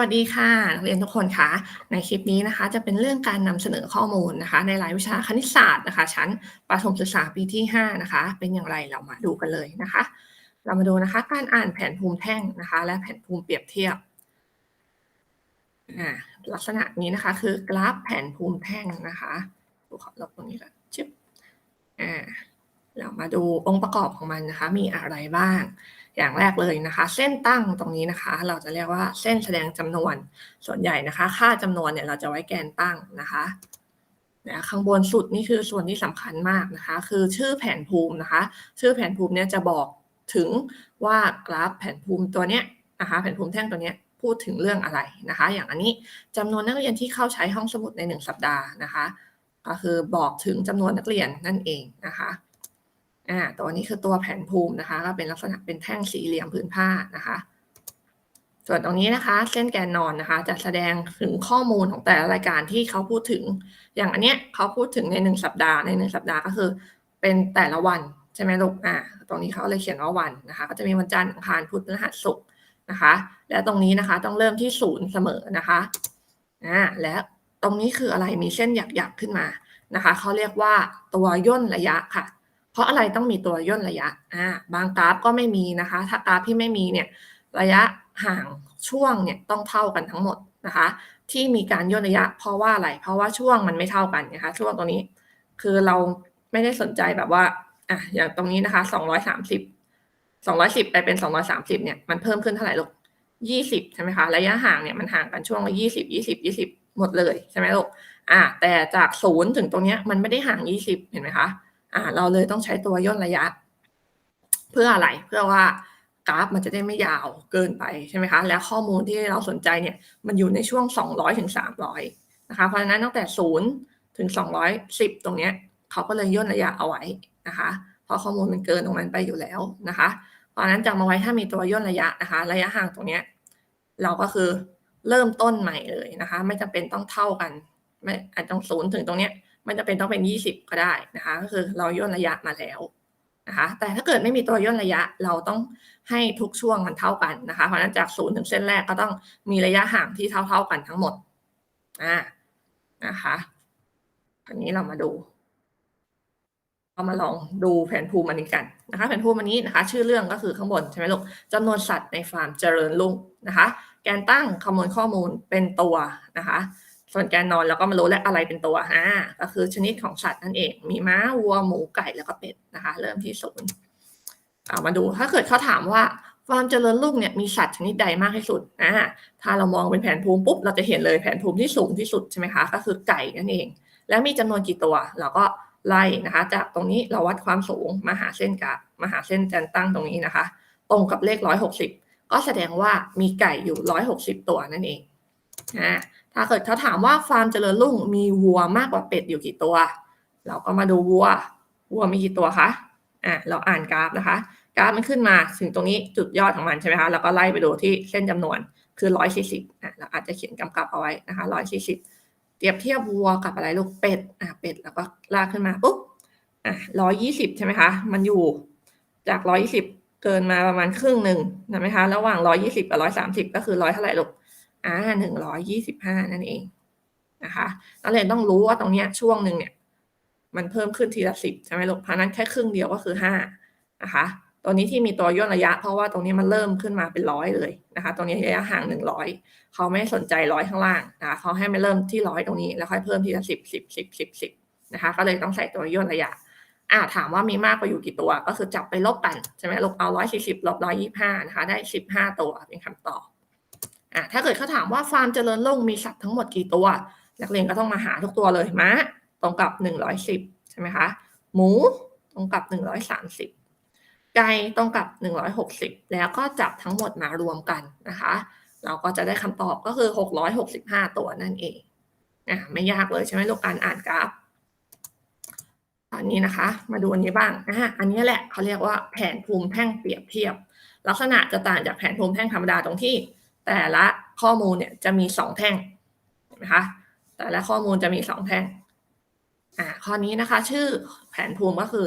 วัสดีค่ะนักเรียนทุกคนคะในคลิปนี้นะคะ จะเป็นเรื่องการนำเสนอข้อมูลนะคะ ในรายวิชาคณิตศาสตร์นะคะ ชั้นประถมศึกษาปีที่ 5 นะคะ เป็นอย่างไรเรามาดูกันเลยนะคะ เรามาดูนะคะการอ่านแผนภูมิแท่งนะคะ และแผนภูมิเปรียบเทียบอ่าลักษณะนี้นะคะคือกราฟแผนภูมิแท่งนะคะดูขอลบตรงนี้ก่อนชิบอ่าเรามาดูองค์ประกอบของมันนะคะ มีอะไรบ้าง อย่างแรกเลยนะคะ เส้นตั้งตรงนี้นะคะ เราจะเรียกว่าเส้นแสดงจำนวนส่วนใหญ่นะคะ ค่าจำนวนเนี่ยเราจะไว้แกนตั้งนะคะนะข้างบนสุดนี่คือส่วนที่สำคัญมากนะคะ คือชื่อแผนภูมินะคะ ชื่อแผนภูมิเนี่ยจะบอกถึงว่ากราฟแผนภูมิตัวเนี้ยนะคะ แผนภูมิแท่งตัวเนี้ยพูดถึงเรื่องอะไรนะคะ อย่างอันนี้จำนวนนักเรียนที่เข้าใช้ห้องสมุดในหนึ่งสัปดาห์นะคะ ก็คือบอกถึงจำนวนนักเรียนนั่นเองนะคะ อ่าตัวนี้คือตัวแผนภูมินะคะ ก็เป็นลักษณะเป็นแท่งสี่เหลี่ยมผืนผ้านะคะ ส่วนตรงนี้นะคะ เส้นแกนนอนนะคะ จะแสดงถึงข้อมูลของแต่ละรายการที่เขาพูดถึง อย่างอันเนี้ยเขาพูดถึงในหนึ่งสัปดาห์ในหนึ่งสัปดาห์ก็คือ เป็นแต่ละวันใช่ไหมลูกอ่าตรงนี้เขาเลยเขียนว่าวันนะคะ ก็จะมีวันจันทร์อังคารพุธพฤหัสศุกร์นะคะ และตรงนี้นะคะต้องเริ่มที่ศูนย์เสมอนะคะอ่าและตรงนี้คืออะไรมีเส้นหยักๆขึ้นมานะคะเขาเรียกว่าตัวย่นระยะค่ะ เพราะอะไรต้องมีตัวย่นระยะอ่าบางกราฟก็ไม่มีนะคะ ถ้ากราฟที่ไม่มีเนี่ยระยะห่างช่วงเนี่ยต้องเท่ากันทั้งหมดนะคะ ที่มีการย่นระยะ เพราะว่าอะไร เพราะว่าช่วงมันไม่เท่ากันนะคะ ช่วงตรงนี้ คือเราไม่ได้สนใจแบบว่าอะอย่างตรงนี้นะคะสองร้อยสามสิบสองร้อยสิบไปเป็นสองร้อยสามสิบเนี่ย มันเพิ่มขึ้นเท่าไหร่ลูกยี่สิบใช่ไหมคะ ระยะห่างเนี่ยมันห่างกันช่วงละยี่สิบยี่สิบยี่สิบหมดเลยใช่ไหมลูก อ่าแต่จากศูนย์ถึงตรงเนี้ยมันไม่ได้ห่างยี่สิบเห็นไหมคะ อ่าเราเลยต้องใช้ตัวย่นระยะ เพื่ออะไรเพื่อว่ากราฟมันจะได้ไม่ยาวเกินไปใช่ไหมคะ แล้วข้อมูลที่เราสนใจเนี่ยมันอยู่ในช่วง 200ถึง300นะคะเพราะฉะนั้นตั้งแต่ 0 ถึง 210 ตรงเนี้ยเขาก็เลยย่นระยะเอาไว้นะคะเพราะข้อมูลมันเกินตรงนั้นไปอยู่แล้วนะคะเพราะฉะนั้นจำเอาไว้ถ้ามีตัวย่นระยะนะคะ ระยะห่างตรงเนี้ยเราก็คือเริ่มต้นใหม่เลยนะคะ ไม่จำเป็นต้องเท่ากัน ไม่อาจจะศูนย์ถึงตรงเนี้ย มันจะเป็นต้องเป็น 20 ก็ได้นะคะ ก็คือเราย่นระยะมาแล้วนะคะ แต่ถ้าเกิดไม่มีตัวย่นระยะเราต้องให้ทุกช่วงมันเท่ากันนะคะ เพราะฉะนั้นจากศูนย์ถึงเส้นแรกก็ต้องมีระยะห่างที่เท่าๆกันทั้งหมดอ่านะคะอันนี้เรามาดูเรามาลองดูแผนภูมิอันนี้กันนะคะ แผนภูมิอันนี้นะคะ ชื่อเรื่องก็คือข้างบนใช่ไหมลูกจำนวนสัตว์ในฟาร์มเจริญรุ่งนะคะ แกนตั้งคำนวณข้อมูลเป็นตัวนะคะ ส่วนแกนนอนเราก็มารู้แล้วอะไรเป็นตัวอ่าก็คือชนิดของสัตว์นั่นเอง มีม้าวัวหมูไก่แล้วก็เป็ดนะคะ เริ่มที่ศูนย์เอามาดูถ้าเกิดเขาถามว่าฟามเจริญรุ่งเนี่ยมีสัตว์ชนิดใดมากที่สุดอ่าถ้าเรามองเป็นแผนภูมิปุ๊บเราจะเห็นเลยแผนภูมิที่สูงที่สุดใช่ไหมคะ ก็คือไก่นั่นเอง แล้วมีจำนวนกี่ตัว เราก็ไล่นะคะ จากตรงนี้เราวัดความสูงมาหาเส้นกราฟมาหาเส้นแกนตั้งตรงนี้นะคะ ตรงกับเลขร้อยหกสิบก็แสดงว่ามีไก่อยู่ร้อยหกสิบตัวนั่นเองอ่า ถ้าเกิดเขาถามว่าฟาร์มเจริญรุ่งมีวัวมากกว่าเป็ดอยู่กี่ตัว เราก็มาดูวัว วัวมีกี่ตัวคะอะเราอ่านกราฟนะคะ กราฟมันขึ้นมาถึงตรงนี้จุดยอดของมันใช่ไหมคะแล้วก็ไล่ไปดูที่เส้นจำนวนคือร้อยสี่สิบอะเราอาจจะเขียนกำกับเอาไว้นะคะร้อยสี่สิบเทียบเทียบวัวกับอะไรลูกเป็ดอะเป็ดแล้วก็ลากขึ้นมาปุ๊บอะร้อยยี่สิบใช่ไหมคะ มันอยู่จากร้อยยี่สิบเกินมาประมาณครึ่งหนึ่งนะไหมคะ ระหว่างร้อยยี่สิบกับร้อยสามสิบก็คือร้อยเท่าไหร่ลูก อ่าหนึ่งร้อยยี่สิบห้านั่นเองนะคะนักเรียนต้องรู้ว่าตรงเนี้ยช่วงหนึ่งเนี่ย มันเพิ่มขึ้นทีละสิบใช่ไหมลูกเพราะนั้นแค่ครึ่งเดียวก็คือห้านะคะตัวนี้ที่มีตัวย่นระยะ เพราะว่าตรงนี้มันเริ่มขึ้นมาเป็นร้อยเลยนะคะ ตรงนี้ระยะห่างหนึ่งร้อยเขาไม่สนใจร้อยข้างล่างนะคะเขาให้มันเริ่มที่ร้อยตรงนี้แล้วค่อยเพิ่มทีละสิบสิบสิบสิบสิบนะคะ ก็เลยต้องใส่ตัวย่นระยะอ่าถามว่ามีมากกว่าอยู่กี่ตัว ก็คือจับไปลบกันใช่ไหมลบเอาร้อยสี่สิบลบร้อยยี่ห้านะคะ ได้สิบห้าตัวเป็นคำตอบ อะถ้าเกิดเขาถามว่าฟาร์มเจริญรุ่งมีสัตว์ทั้งหมดกี่ตัว นักเรียนก็ต้องมาหาทุกตัวเลยม้าตรงกับหนึ่งร้อยสิบใช่ไหมคะ หมูตรงกับหนึ่งร้อยสามสิบไก่ตรงกับหนึ่งร้อยหกสิบแล้วก็จับทั้งหมดมารวมกันนะคะ เราก็จะได้คำตอบก็คือหกร้อยหกสิบห้าตัวนั่นเองอะไม่ยากเลยใช่ไหมลูกการอ่านกราฟตอนนี้นะคะ มาดูอันนี้บ้างอะอันนี้แหละเขาเรียกว่าแผนภูมิแท่งเปรียบเทียบ ลักษณะจะต่างจากแผนภูมิแท่งธรรมดาตรงที่ แต่ละข้อมูลเนี่ยจะมีสองแท่งนไหมคะแต่ละข้อมูลจะมีสองแท่งอ่าข้อนี้นะคะ ชื่อแผนภูมิก็คือ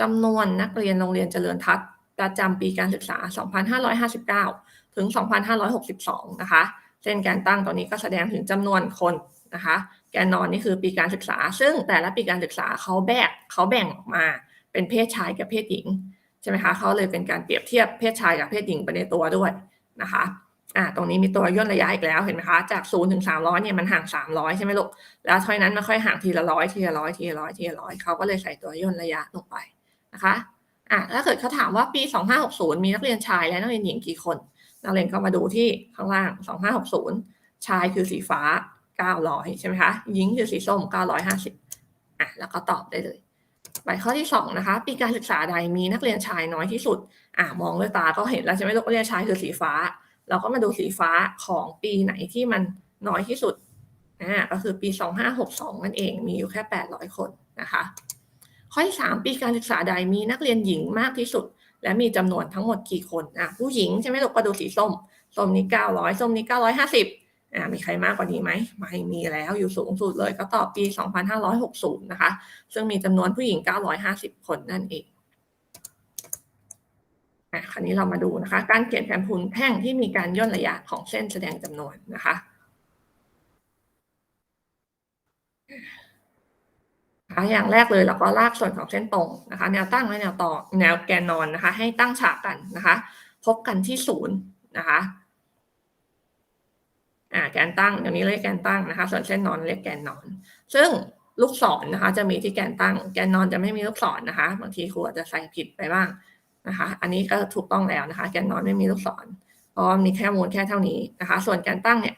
จำนวนนักเรียนโรงเรียนเจริญทัศน์ประจำปีการศึกษา 2559 ถึง 2562 นะคะ เส้นแกนตั้งตัวนี้ก็แสดงถึงจำนวนคนนะคะ แกนนอนนี่คือปีการศึกษา ซึ่งแต่ละปีการศึกษาเขาแบกเขาแบ่งออกมาเป็นเพศชายกับเพศหญิง ใช่ไหมคะเขาเลยเป็นการเปรียบเทียบเพศชายกับเพศหญิงไปในตัวด้วยนะคะ อ่าตรงนี้มีตัวย่นระยะอีกแล้วเห็นไหมคะ จาก0ถึง300เนี่ยมันห่าง300ใช่ไหมลูก แล้วเท่านั้นมันค่อยห่างทีละร้อยทีละร้อยทีละร้อยทีละร้อยเขาก็เลยใส่ตัวย่นระยะลงไปนะคะอะถ้าเกิดเขาถามว่าปี 2560 มีนักเรียนชายและนักเรียนหญิงกี่คน นักเรียนก็มาดูที่ข้างล่าง 2560 ชายคือสีฟ้า 900 ใช่ไหมคะหญิงคือสีส้ม 950อะแล้วก็ตอบได้เลยไปข้อที่2นะคะปีการศึกษาใดมีนักเรียนชายน้อยที่สุดอะมองด้วยตาก็เห็นแล้วใช่ไหมลูกนักเรียนชายคือสีฟ้า เราก็มาดูสีฟ้าของปีไหนที่มันน้อยที่สุดอ่าก็คือปี 2562 นั่นเองมีอยู่แค่ 800 คนนะคะข้อที่ 3 ปีการศึกษาใดมีนักเรียนหญิงมากที่สุด และมีจำนวนทั้งหมดกี่คนอะผู้หญิงใช่ไหมลูกก็ดูสีส้มส้มนี้ 900ส้มนี้ 950อ่ามีใครมากกว่านี้ไหมไม่มีแล้วอยู่สูงสุดเลยก็ตอบปี 2560 นะคะ ซึ่งมีจำนวนผู้หญิง 950 คนนั่นเอง อะคราวนี้เรามาดูนะคะ การเขียนแผนภูมิแท่งที่มีการย่นระยะของเส้นแสดงจำนวนนะคะอย่างแรกเลยเราก็ลากส่วนของเส้นตรงนะคะ แนวตั้งและแนวต่อแนวแกนนอนนะคะ ให้ตั้งฉากกันนะคะ พบกันที่ศูนย์นะคะอ่าแกนตั้งอย่างนี้เรียกแกนตั้งนะคะ ส่วนเส้นนอนเรียกแกนนอน ซึ่งลูกศรนนะคะ จะมีที่แกนตั้ง แกนนอนจะไม่มีลูกศรนนะคะ บางทีครูอาจจะใส่ผิดไปบ้าง นะคะ อันนี้ก็ถูกต้องแล้วนะคะ แกนนอนไม่มีลูกศรเพราะมีแค่มูลแค่เท่านี้นะคะ ส่วนแกนตั้งเนี่ย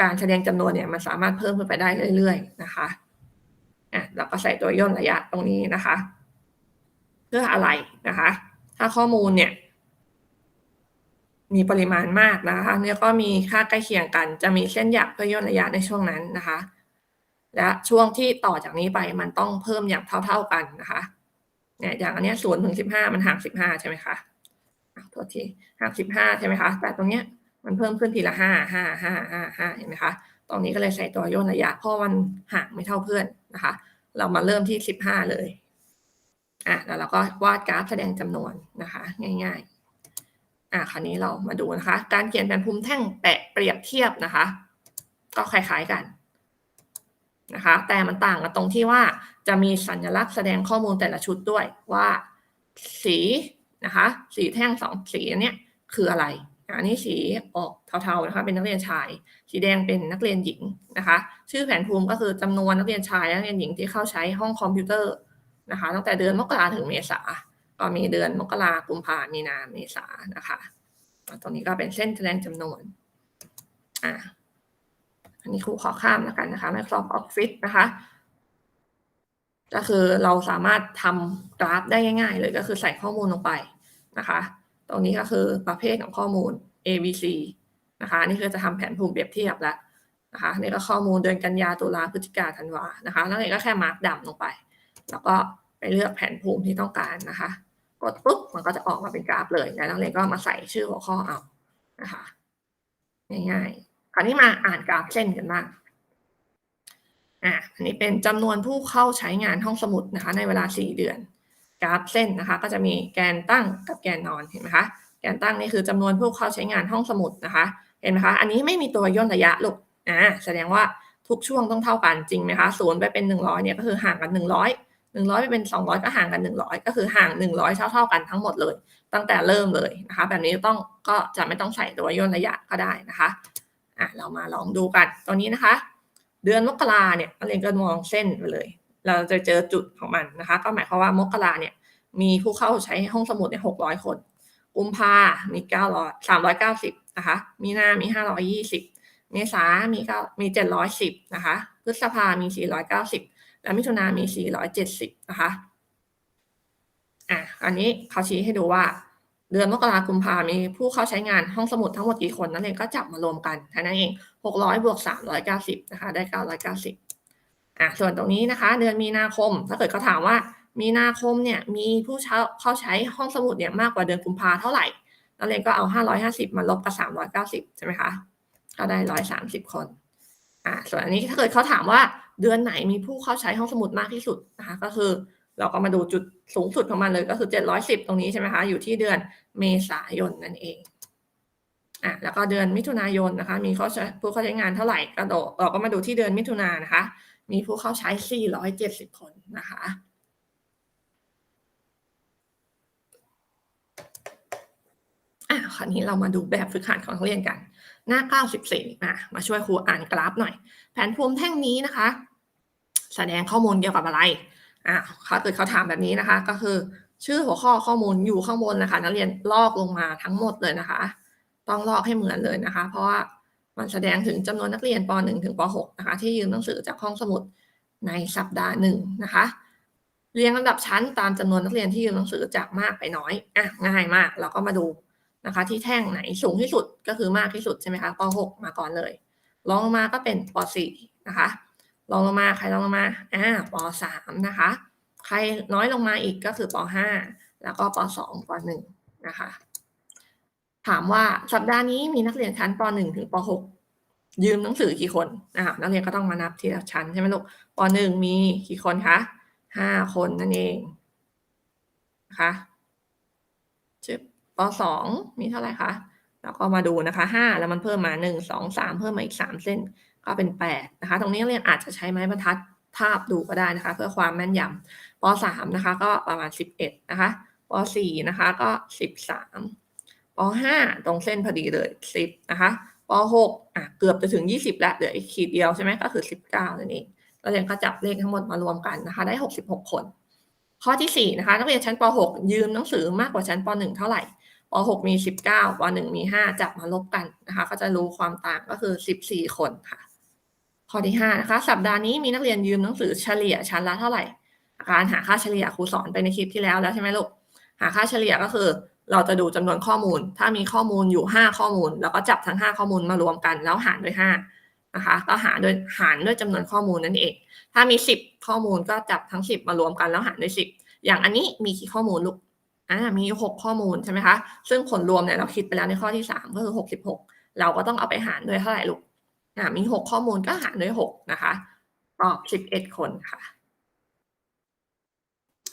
การแสดงจำนวนเนี่ยมันสามารถเพิ่มขึ้นไปได้เรื่อย ๆ นะคะอะเราก็ใส่ตัวย่นระยะตรงนี้นะคะ เพื่ออะไรนะคะ ถ้าข้อมูลเนี่ย มีปริมาณมากนะคะเนี่ยก็มีค่าใกล้เคียงกัน จะมีเส้นหยักเพื่อย่นระยะในช่วงนั้นนะคะ และช่วงที่ต่อจากนี้ไปมันต้องเพิ่มอย่างเท่า ๆกันนะคะ เนี่ยอย่างอันเนี้ยศูนย์ถึงสิบห้ามันห่างสิบห้าใช่ไหมคะโทษทีห่างสิบห้าใช่ไหมคะ แต่ตรงเนี้ยมันเพิ่มขึ้นทีละห้าห้าห้าห้าห้าเห็นไหมคะตรงนี้ก็เลยใส่ตัวย่นระยะเพราะมันห่างไม่เท่าเพื่อนนะคะ เรามาเริ่มที่สิบห้าเลยอะแล้วเราก็วาดกราฟแสดงจำนวนนะคะ ง่ายๆอะคราวนี้เรามาดูนะคะ การเขียนแผนภูมิแท่งแปะเปรียบเทียบนะคะ ก็คล้ายๆกัน นะคะแต่มันต่างกันตรงที่ว่าจะมีสัญลักษณ์แสดงข้อมูลแต่ละชุดด้วยว่าสีนะคะสีแท่งสองสีเนี้ยคืออะไรอันนี้สีออกเทาๆนะคะเป็นนักเรียนชาย สีแดงเป็นนักเรียนหญิงนะคะ ชื่อแผนภูมิก็คือจำนวนนักเรียนชายและนักเรียนหญิงที่เข้าใช้ห้องคอมพิวเตอร์นะคะตั้งแต่เดือนมกราถึงเมษาก็มีเดือนมกรากุมภามีนาเมษานะคะตรงนี้ก็เป็นเส้นแสดงจำนวนอ่า อันนี้ครูขอข้ามแล้วกันนะคะ Microsoft Office นะคะ ก็คือเราสามารถทำกราฟได้ง่าย ๆ เลยก็คือใส่ข้อมูลลงไปนะคะ ตรงนี้ก็คือประเภทของข้อมูล A B C นะคะนี่คือจะทำแผนภูมิเปรียบเทียบแล้วนะคะนี่ก็ข้อมูลเดือนกันยาตุลาพฤศจิกาธันวานะคะแล้วนี่ก็แค่มาร์กดำลงไป แล้วก็ไปเลือกแผนภูมิที่ต้องการนะคะ กดปุ๊บมันก็จะออกมาเป็นกราฟเลยแล้วนักเรียนก็มาใส่ชื่อหัวข้อเอานะคะง่ายๆ ราวนี้มาอ่านกราฟเส้นกันบ้างอะอันนี้เป็นจำนวนผู้เข้าใช้งานห้องสมุดนะคะ ในเวลา 4 เดือน กราฟเส้นนะคะ ก็จะมีแกนตั้งกับแกนนอนเห็นไหมคะแกนตั้งนี่คือจำนวนผู้เข้าใช้งานห้องสมุดนะคะ เห็นไหมคะ อันนี้ไม่มีตัวย่นระยะลูกอ่าแสดงว่าทุกช่วงต้องเท่ากันจริงไหมคะศูนย์ไปเป็นหนึ่งร้อยเนี่ยก็คือห่างกันหนึ่งร้อยหนึ่งร้อยไปเป็นสองร้อยก็ห่างกันหนึ่งร้อยก็คือห่างหนึ่งร้อยเท่าเท่ากันทั้งหมดเลย ตั้งแต่เริ่มเลยนะคะ แบบนี้ต้องก็จะไม่ต้องใส่ตัวย่นระยะก็ได้นะคะ อะเรามาลองดูกันตัวนี้นะคะ เดือนมกราเนี่ยนักเรียนก็มองเส้นไปเลย เราจะเจอจุดของมันนะคะ ก็หมายความว่ามกราเนี่ย มีผู้เข้าใช้ห้องสมุดเนี่ยหกร้อยคนกุมภามีเก้าร้อยสามร้อยเก้าสิบนะคะ มีนามีห้าร้อยยี่สิบเมษามีเก้ามีเจ็ดร้อยสิบนะคะพฤษภามีสี่ร้อยเก้าสิบและมิถุนามีสี่ร้อยเจ็ดสิบนะคะ อะ อันนี้เขาชี้ให้ดูว่า เดือนมกราคมกุมภามีผู้เข้าใช้งานห้องสมุดทั้งหมดกี่คนนั่นเองก็จับมารวมกันเท่านั้นเองหกร้อยบวกสามร้อยเก้าสิบนะคะได้เก้าร้อยเก้าสิบอะส่วนตรงนี้นะคะ เดือนมีนาคม ถ้าเกิดเขาถามว่า มีนาคมเนี่ยมีผู้เช่าเข้าใช้ห้องสมุดเนี่ยมากกว่าเดือนกุมภาเท่าไหร่นักเรียนก็เอา 550 มาลบกับ 390 ใช่ไหมคะ ก็ได้ 130 คน อ่า ส่วนอันนี้ถ้าเกิดเขาถามว่าเดือนไหนมีผู้เข้าใช้ห้องสมุดมากที่สุดนะคะ ก็คือ เราก็มาดูจุดสูงสุดของมันเลยก็คือ 710 ตรงนี้ใช่ไหมคะ อยู่ที่เดือนเมษายนนั่นเองอะแล้วก็เดือนมิถุนายนนะคะ มีเขาผู้เข้าใช้งานเท่าไหร่ก็โดดเราก็มาดูที่เดือนมิถุนายนนะคะ มีผู้เข้าใช้ 470 คนนะคะอะคราวนี้เรามาดูแบบฝึกหัดของนักเรียนกัน หน้า 94อะมาช่วยครูอ่านกราฟหน่อย แผนภูมิแท่งนี้นะคะ แสดงข้อมูลเกี่ยวกับอะไร อะถ้าเกิดเขาถามแบบนี้นะคะ ก็คือชื่อหัวข้อข้อมูลอยู่ข้างบนนะคะ นักเรียนลอกลงมาทั้งหมดเลยนะคะ ต้องลอกให้เหมือนเลยนะคะ เพราะว่ามันแสดงถึงจำนวนนักเรียนป .1 ถึงป .6 นะคะ ที่ยืมหนังสือจากห้องสมุดในสัปดาห์หนึ่งนะคะ เรียงลำดับชั้นตามจำนวนนักเรียนที่ยืมหนังสือจากมากไปน้อยอะง่ายมากเราก็มาดูนะคะ ที่แท่งไหนสูงที่สุดก็คือมากที่สุดใช่ไหมคะป .6 มาก่อนเลยรองลงมาก็เป็นป .4 นะคะ รองลงมาใครรองลงมาอ่าป .3 นะคะ ใครน้อยลงมาอีกก็คือป .5 แล้วก็ป .2 ป .1 นะคะ ถามว่าสัปดาห์นี้มีนักเรียนชั้นป .1 ถึงป .6 ยืมหนังสือกี่คนอ่านักเรียนก็ต้องมานับทีละชั้นใช่ไหมลูกป .1 มีกี่คนคะห้าคนนั่นเองนะคะชึบป .2 มีเท่าไหร่คะแล้วก็มาดูนะคะห้าแล้วมันเพิ่มมาหนึ่งสองสามเพิ่มมาอีกสามเส้น ก็เป็นแปดนะคะ ตรงนี้เรียนอาจจะใช้ไม้บรรทัดทาบดูก็ได้นะคะ เพื่อความแม่นยำป .3 นะคะ ก็ประมาณสิบเอ็ดนะคะป .4 นะคะก็สิบสามป .5 ตรงเส้นพอดีเลยสิบนะคะป .6 อะเกือบจะถึงยี่สิบแล้วเหลืออีกขีดเดียวใช่ไหมก็คือสิบเก้านั่นเองนักเรียนก็จับเลขทั้งหมดมารวมกันนะคะ ได้หกสิบหกคน ข้อที่สี่นะคะ นักเรียนชั้นป .6 ยืมหนังสือมากกว่าชั้นป .1 เท่าไหร่ป .6 มีสิบเก้าป .1 มีห้าจับมาลบกันนะคะ ก็จะรู้ความต่างก็คือสิบสี่คนค่ะ ข้อที่ห้านะคะสัปดาห์นี้มีนักเรียนยืมหนังสือเฉลี่ยชั้นละเท่าไหร่ การหาค่าเฉลี่ยครูสอนไปในคลิปที่แล้วแล้วใช่ไหมลูกหาค่าเฉลี่ยก็คือ เราจะดูจำนวนข้อมูล ถ้ามีข้อมูลอยู่ห้าข้อมูล แล้วก็จับทั้งห้าข้อมูลมารวมกัน แล้วหารด้วยห้านะคะก็หารด้วยหารด้วยจำนวนข้อมูลนั่นเอง ถ้ามีสิบข้อมูลก็จับทั้งสิบมารวมกันแล้วหารด้วยสิบอย่างอันนี้มีกี่ข้อมูลลูกอ่ามีหกข้อมูลใช่ไหมคะซึ่งผลรวมเนี่ยเราคิดไปแล้วในข้อที่สามก็คือหกสิบหกเราก็ต้องเอาไปหารด้วยเท่าไหร่ลูก มีหกข้อมูลก็หารด้วยหกนะคะ ตอบสิบเอ็ดคนค่ะ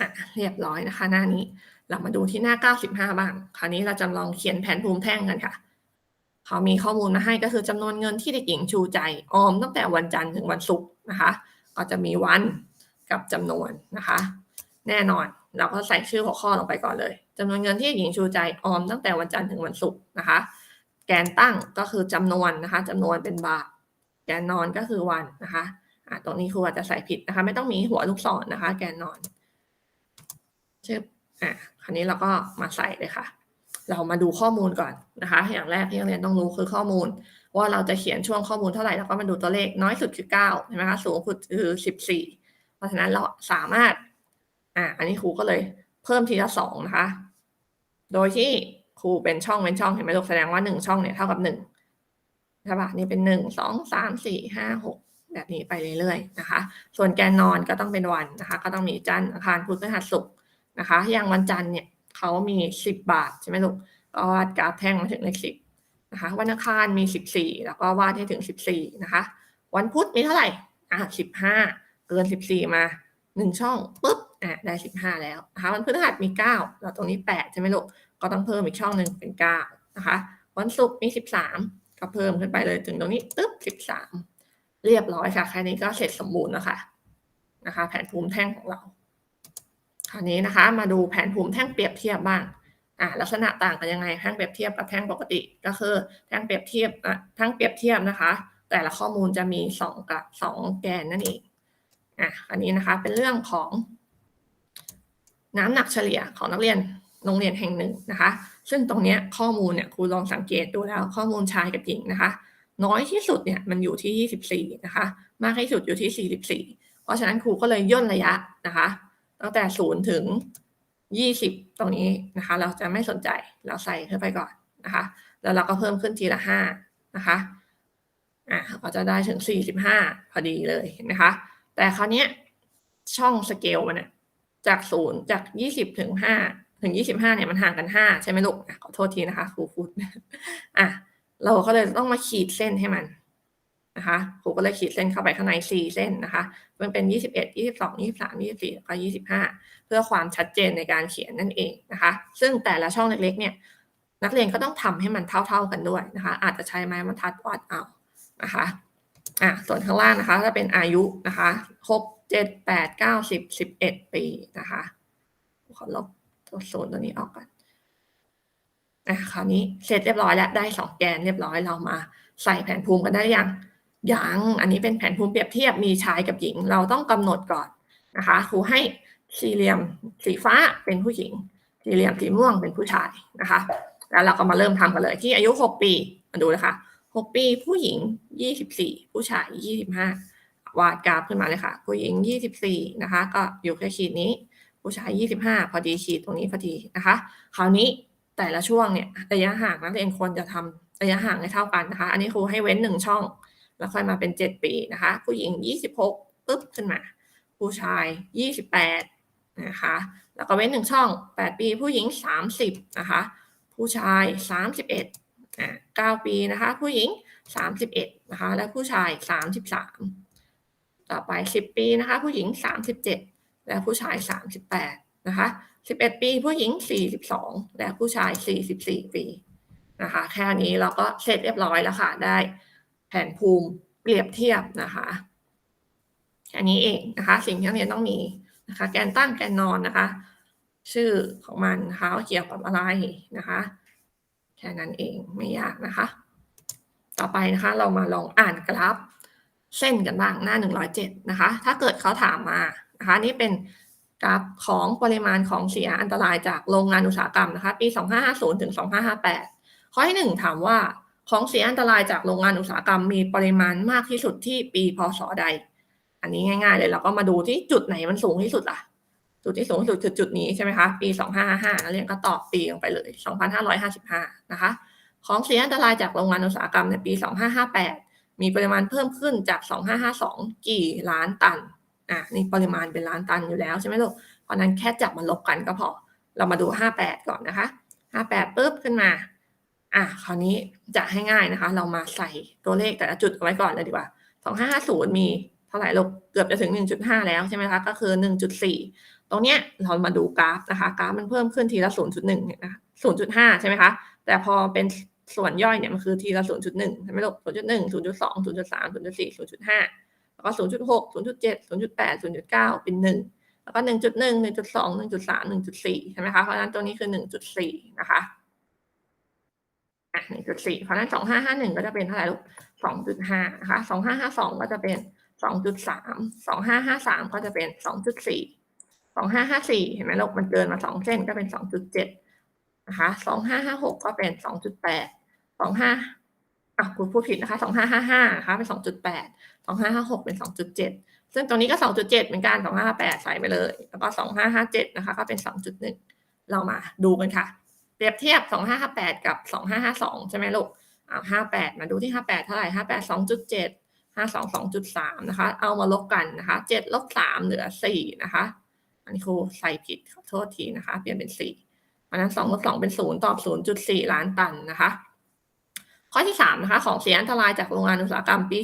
อะ เรียบร้อยนะคะ หน้านี้ เรามาดูที่หน้าเก้าสิบห้าบ้าง คราวนี้เราจำลองเขียนแผนภูมิแท่งกันค่ะ เขามีข้อมูลมาให้ก็คือจำนวนเงินที่เด็กหญิงชูใจ ออมตั้งแต่วันจันทร์ถึงวันศุกร์นะคะ ก็จะมีวันกับจำนวนนะคะ แน่นอนเราก็ใส่ชื่อหัวข้อลงไปก่อนเลยจำนวนเงินที่หญิงชูใจออมตั้งแต่วันจันทร์ถึงวันศุกร์นะคะ แกนตั้งก็คือจำนวนนะคะจำนวนเป็นบาท แกนนอนก็คือวันนะคะอ่าตรงนี้ครูอาจจะใส่ผิดนะคะ ไม่ต้องมีหัวลูกศรนะคะ แกนนอนชื่ออะคราวนี้เราก็มาใส่เลยค่ะ เรามาดูข้อมูลก่อนนะคะ อย่างแรกที่นักเรียนต้องรู้คือข้อมูล ว่าเราจะเขียนช่วงข้อมูลเท่าไหร่แล้วก็มาดูตัวเลขน้อยสุดคือเก้าใช่ไหมคะสูงสุดคือสิบสี่เพราะฉะนั้นเราสามารถอ่าอันนี้ครูก็เลยเพิ่มทีละสองนะคะ โดยที่ครูเป็นช่องเป็นช่องเห็นไหมลูกแสดงว่าหนึ่งช่องเนี่ยเท่ากับหนึ่ง ใช่ปะนี่เป็นหนึ่งสองสามสี่ห้าหกแบบนี้ไปเรื่อยๆนะคะ ส่วนแกนนอนก็ต้องเป็นวันนะคะ ก็ต้องมีจันทร์อังคารพุธพฤหัสศุกร์นะคะ อย่างวันจันทร์เนี่ยเขามีสิบบาทใช่ไหมลูกก็วาดกราฟแท่งมาถึงเลขสิบนะคะวันอังคารมีสิบสี่แล้วก็วาดให้ถึงสิบสี่นะคะ วันพุธมีเท่าไหร่อะสิบห้าเกินสิบสี่มาหนึ่งช่องปุ๊บอะได้สิบห้าแล้วนะคะวันพฤหัสมีเก้าแล้วตรงนี้แปดใช่ไหมลูกก็ต้องเพิ่มอีกช่องหนึ่งเป็นเก้านะคะ วันศุกร์มีสิบสาม ก็เพิ่มขึ้นไปเลยถึงตรงนี้ตึ๊บสิบสามเรียบร้อยค่ะ แค่นี้ก็เสร็จสมบูรณ์แล้วค่ะนะคะ แผนภูมิแท่งของเรา คราวนี้นะคะ มาดูแผนภูมิแท่งเปรียบเทียบบ้างอ่าลักษณะต่างกันยังไงแท่งเปรียบเทียบกับแท่งปกติก็คือแท่งเปรียบเทียบอะแท่งเปรียบเทียบนะคะ แต่ละข้อมูลจะมีสองกับสองแกนนั่นเองอะอันนี้นะคะเป็นเรื่องของน้ำหนักเฉลี่ยของนักเรียน โรงเรียนแห่งหนึ่งนะคะ ซึ่งตรงนี้ข้อมูลเนี่ยครูลองสังเกตดูแล้วข้อมูลชายกับหญิงนะคะ น้อยที่สุดเนี่ยมันอยู่ที่ 24 นะคะ มากที่สุดอยู่ที่ 44 เพราะฉะนั้นครูก็เลยย่นระยะนะคะตั้งแต่ 0 ถึง 20 ตรงนี้นะคะ เราจะไม่สนใจเราใส่เข้าไปก่อนนะคะ แล้วเราก็เพิ่มขึ้นทีละ 5 นะคะอะก็จะได้ถึง 45 พอดีเลยเห็นไหมคะ แต่คราวนี้ช่องสเกลมันเนี่ยจาก 0 จาก 20 ถึง 5 ถึง25เนี่ยมันห่างกัน5ใช่ไหมลูกขอโทษทีนะคะครูพูดอะเราก็เลยต้องมาขีดเส้นให้มันนะคะครูก็เลยขีดเส้นเข้าไปข้างใน4เส้นนะคะ มันเป็น21 22 23 24แล้วก็25เพื่อความชัดเจนในการเขียนนั่นเองนะคะ ซึ่งแต่ละช่องเล็กๆ เนี่ย นักเรียนก็ต้องทำให้มันเท่า ๆกันด้วยนะคะ อาจจะใช้ไม้บรรทัดวัดเอานะคะอะส่วนข้างล่างนะคะจะเป็นอายุนะคะหกเจ็ดแปดเก้าสิบสิบเอ็ดปีนะคะขอลบ ตัวโซนตัวนี้ออกก่อนอะคราวนี้เสร็จเรียบร้อยแล้วได้สองแกนเรียบร้อยเรามาใส่แผนภูมิกันได้ยังยังอันนี้เป็นแผนภูมิเปรียบเทียบมีชายกับหญิง เราต้องกำหนดก่อนนะคะครูให้สี่เหลี่ยมสีฟ้าเป็นผู้หญิง สี่เหลี่ยมสีม่วงเป็นผู้ชายนะคะ แล้วเราก็มาเริ่มทำกันเลยที่อายุ6ปีมาดูนะคะ6ปีผู้หญิง24ผู้ชาย25วาดกราฟขึ้นมาเลยค่ะ ผู้หญิง24นะคะ ก็อยู่แค่ขีดนี้ ผู้ชาย 25 พอดีขีดตรงนี้พอดีนะคะ คราวนี้แต่ละช่วงเนี่ยระยะห่างนักเรียนควรจะทำระยะห่างให้เท่ากันนะคะ อันนี้ครูให้เว้นหนึ่งช่อง แล้วค่อยมาเป็น 7 ปีนะคะ ผู้หญิง 26ปึ๊บขึ้นมา ผู้ชาย 28นะคะแล้วก็เว้นหนึ่งช่อง 8 ปี ผู้หญิง 30นะคะผู้ชาย 31อ่า9ปีนะคะ ผู้หญิง 31นะคะ และผู้ชาย 33 ต่อไป 10 ปีนะคะ ผู้หญิง 37 และผู้ชาย 38 นะคะ 11 ปีผู้หญิง 42 และผู้ชาย 44 ปีนะคะ แค่นี้เราก็เสร็จเรียบร้อยแล้วค่ะ ได้แผนภูมิเปรียบเทียบนะคะแค่นี้เองนะคะ สิ่งที่นักเรียนต้องมีนะคะ แกนตั้งแกนนอนนะคะ ชื่อของมันนะคะว่าเกี่ยวกับอะไรนะคะแค่นั้นเองไม่ยากนะคะ ต่อไปนะคะ เรามาลองอ่านกราฟ เส้นกันบ้างหน้า 107 นะคะ ถ้าเกิดเขาถามมา นะคะนี่เป็นกราฟของปริมาณของเสียอันตรายจากโรงงานอุตสาหกรรมนะคะปี 2550 ถึง 2558 ข้อที่หนึ่งถามว่าของเสียอันตรายจากโรงงานอุตสาหกรรมมีปริมาณมากที่สุดที่ปีพศใด อันนี้ง่ายๆเลยเราก็มาดูที่จุดไหนมันสูงที่สุดล่ะ จุดที่สูงที่สุดคือจุดนี้ใช่ไหมคะ ปี 2555นักเรียนก็ตอบปีลงไปเลย 2555 นะคะ ของเสียอันตรายจากโรงงานอุตสาหกรรมในปี 2558 มีปริมาณเพิ่มขึ้นจาก 2552 กี่ล้านตัน อะนี่ปริมาณเป็นล้านตันอยู่แล้วใช่ไหมลูกเพราะนั้นแค่จับมาลบกันก็พอ เรามาดู 58 ก่อนนะคะ 58ปุ๊บขึ้นมาอะคราวนี้จะให้ง่ายนะคะ เรามาใส่ตัวเลขแต่ละจุดเอาไว้ก่อนเลยดีกว่า 2550 มีเท่าไหร่ลูกเกือบจะถึง 1.5 แล้วใช่ไหมคะก็คือ 1.4 ตรงเนี้ยเรามาดูกราฟนะคะ กราฟมันเพิ่มขึ้นทีละ 0.1เนี่ยนะ0.5 ใช่ไหมคะแต่พอเป็นส่วนย่อยเนี่ยมันคือทีละ 0.1 ใช่ไหมลูก 0.1 0.2 0.3 0.4 0.5 แล้วก็ 0.6 0.7 0.8 0.9 เป็น 1 แล้วก็ 1.1 1.2 1.3 1.4 ใช่ไหมคะ เพราะนั้นตัวนี้คือ 1.4 นะคะอะ1.4เพราะนั้น2551ก็จะเป็นเท่าไหร่ลูก2.5นะคะ2552ก็จะเป็น2.3 2553ก็จะเป็น2.4 2554เห็นไหมลูกมันเกินมา2เส้นก็เป็น2.7นะคะ2556ก็เป็น2.8 25อะคุณพูดผิดนะคะ2555นะคะเป็น 2.8 2556เป็น2.7ซึ่งตรงนี้ก็2.7เหมือนกัน2558ใส่ไปเลย แล้วก็2557นะคะ ก็เป็น2.1เรามาดูกันค่ะ เปรียบเทียบ2558กับ2552ใช่ไหมลูกอ่า58มาดูที่58เท่าไหร่58 2.7 52 2.3นะคะ เอามาลบกันนะคะ7ลบ3เหลือ4นะคะ อันนี้ครูใส่ผิดขอโทษทีนะคะ เปลี่ยนเป็น4เพราะนั้น2ลบ2เป็น0ตอบ0.4ล้านตันนะคะ ข้อที่3นะคะของเสียอันตรายจากโรงงานอุตสาหกรรมปี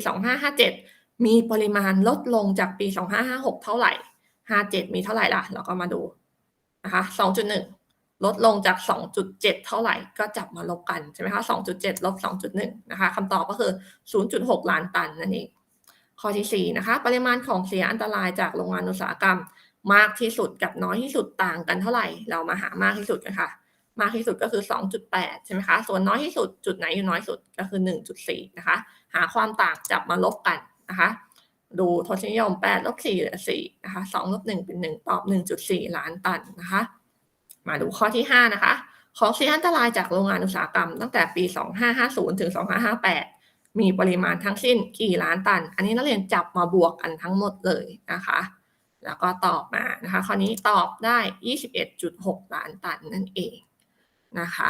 2557 มีปริมาณลดลงจากปี 2556 เท่าไหร่ 57 มีเท่าไหร่ล่ะ เราก็มาดูนะคะ2.1 ลดลงจาก 2.7 เท่าไหร่ก็จับมาลบกันใช่ไหมคะ2.7ลบ2.1นะคะคำตอบก็คือ 0.6 ล้านตันนั่นเองข้อที่4นะคะปริมาณของเสียอันตรายจากโรงงานอุตสาหกรรม มากที่สุดกับน้อยที่สุดต่างกันเท่าไหร่ เรามาหามากที่สุดกันค่ะ มากที่สุดก็คือ 2.8 ใช่ไหมคะ ส่วนน้อยที่สุดจุดไหนอยู่น้อยสุดก็คือ 1.4 นะคะ หาความต่างจับมาลบกันนะคะ ดูทศนิยม 8 ลบ 4 เหลือ 4 นะคะ 2 ลบ 1 เป็น 1 ตอบ 1.4 ล้านตันนะคะ มาดูข้อที่ 5 นะคะ ของเสียอันตรายจากโรงงานอุตสาหกรรม ตั้งแต่ปี 2550 ถึง 2558 มีปริมาณทั้งสิ้นกี่ล้านตัน อันนี้นักเรียนจับมาบวกกันทั้งหมดเลยนะคะแล้วก็ตอบมานะคะ ข้อนี้ตอบได้ 21.6 ล้านตันนั่นเอง นะคะ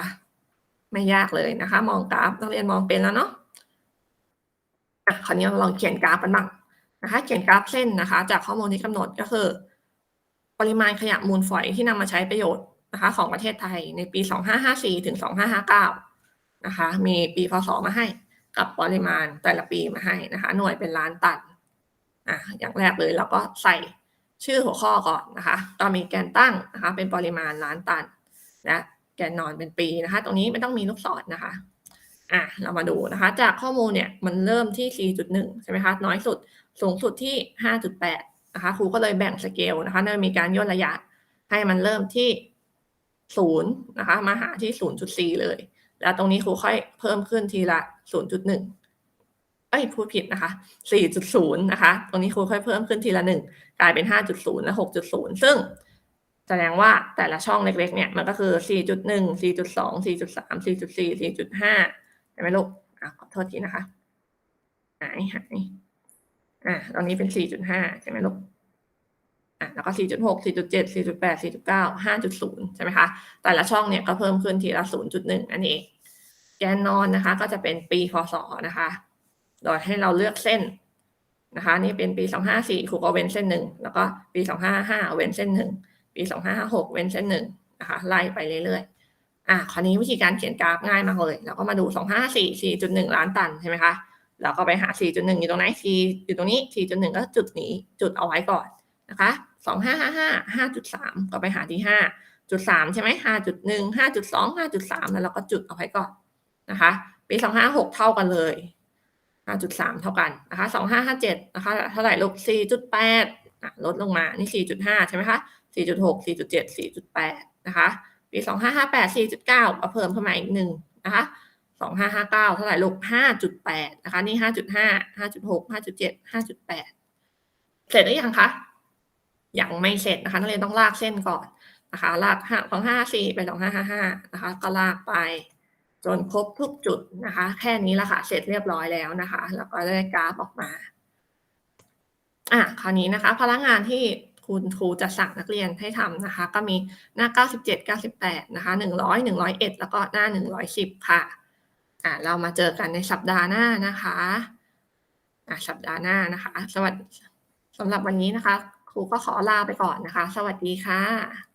ไม่ยากเลยนะคะ มองกราฟนักเรียนมองเป็นแล้วเนาะอะคราวนี้เราลองเขียนกราฟกันบ้างนะคะ เขียนกราฟเส้นนะคะ จากข้อมูลที่กำหนดก็คือ ปริมาณขยะมูลฝอยที่นำมาใช้ประโยชน์นะคะ ของประเทศไทยในปี 2554 ถึง 2559 นะคะ มีปีพศมาให้กับปริมาณแต่ละปีมาให้นะคะ หน่วยเป็นล้านตันอะอย่างแรกเลยเราก็ใส่ชื่อหัวข้อก่อนนะคะก็มีแกนตั้งนะคะ เป็นปริมาณล้านตัน และ แกนนอนเป็นปีนะคะ ตรงนี้ไม่ต้องมีลูกศรนะคะอะเรามาดูนะคะ จากข้อมูลเนี่ยมันเริ่มที่ 4.1 ใช่ไหมคะน้อยสุดสูงสุดที่ 5.8 นะคะครูก็เลยแบ่งสเกลนะคะโดยมีการย่นระยะให้มันเริ่มที่ 0 นะคะ มาหาที่ 0.4 เลย แล้วตรงนี้ครูค่อยเพิ่มขึ้นทีละ 0.1เอ้ยพูดผิดนะคะ 4.0 นะคะ ตรงนี้ครูค่อยเพิ่มขึ้นทีละ 1 กลายเป็น 5.0 และ 6.0 ซึ่ง แสดงว่าแต่ละช่องเล็กๆ เนี่ยมันก็คือ 4.1 4.2 4.3 4.4 4.5ใช่ไหมลูกอะขอโทษทีนะคะ หายหายอะตอนนี้เป็น 4.5 ใช่ไหมลูกอะแล้วก็ 4.6 4.7 4.8 4.9 5.0 ใช่ไหมคะ แต่ละช่องเนี่ยก็เพิ่มขึ้นทีละ 0.1นั่นเองแกนนอนนะคะ ก็จะเป็นปีพศนะคะ โดยให้เราเลือกเส้นนะคะ นี่เป็นปี 254ครูก็เว้นเส้นหนึ่ง แล้วก็ปี 255 เว้นเส้นหนึ่ง ปีสองห้าห้าหกเว้นเส้นหนึ่งนะคะไล่ไปเรื่อยๆอะคราวนี้วิธีการเขียนกราฟง่ายมากเลยเราก็มาดูสองห้าสี่สี่จุดหนึ่งล้านตันใช่ไหมคะแล้วก็ไปหาสี่จุดหนึ่งอยู่ตรงไหนสี่อยู่ตรงนี้สี่จุดหนึ่งก็จุดนี้จุดเอาไว้ก่อนนะคะสองห้าห้าห้าห้าจุดสามก็ไปหาที่ห้าจุดสามใช่ไหมห้าจุดหนึ่งห้าจุดสองห้าจุดสามแล้วเราก็จุดเอาไว้ก่อนนะคะปีสองห้าหกเท่ากันเลยห้าจุดสามเท่ากันนะคะสองห้าห้าเจ็ดนะคะเท่าไหร่ลบสี่จุดแปดลดลงมา นี่สี่จุดห้าใช่ไหมคะ 4.6 4.7 4.8 นะคะ ปี 2558 4.9ก็เพิ่มขึ้นมาอีกหนึ่งนะคะ2559 เท่าไหร่ลูก5.8 นะคะ นี่ 5.5 5.6 5.7 5.8 เสร็จหรือยังคะ ยังไม่เสร็จนะคะ นักเรียนต้องลากเส้นก่อนนะคะ ลากของ54 ไป 2555 นะคะ ก็ลากไปจนครบทุกจุดนะคะ แค่นี้ละค่ะ เสร็จเรียบร้อยแล้วนะคะ แล้วก็ได้กราฟออกมา อะ คราวนี้นะคะ พลังงานที่ คุณครูจะสั่งนักเรียนให้ทำนะคะ ก็มีหน้า 97 98 นะคะ 100 101 แล้วก็หน้า 110 ค่ะอ่าเรามาเจอกันในสัปดาห์หน้านะคะอ่าสัปดาห์หน้านะคะ สวัสดีสำหรับวันนี้นะคะ ครูก็ขอลาไปก่อนนะคะ สวัสดีค่ะ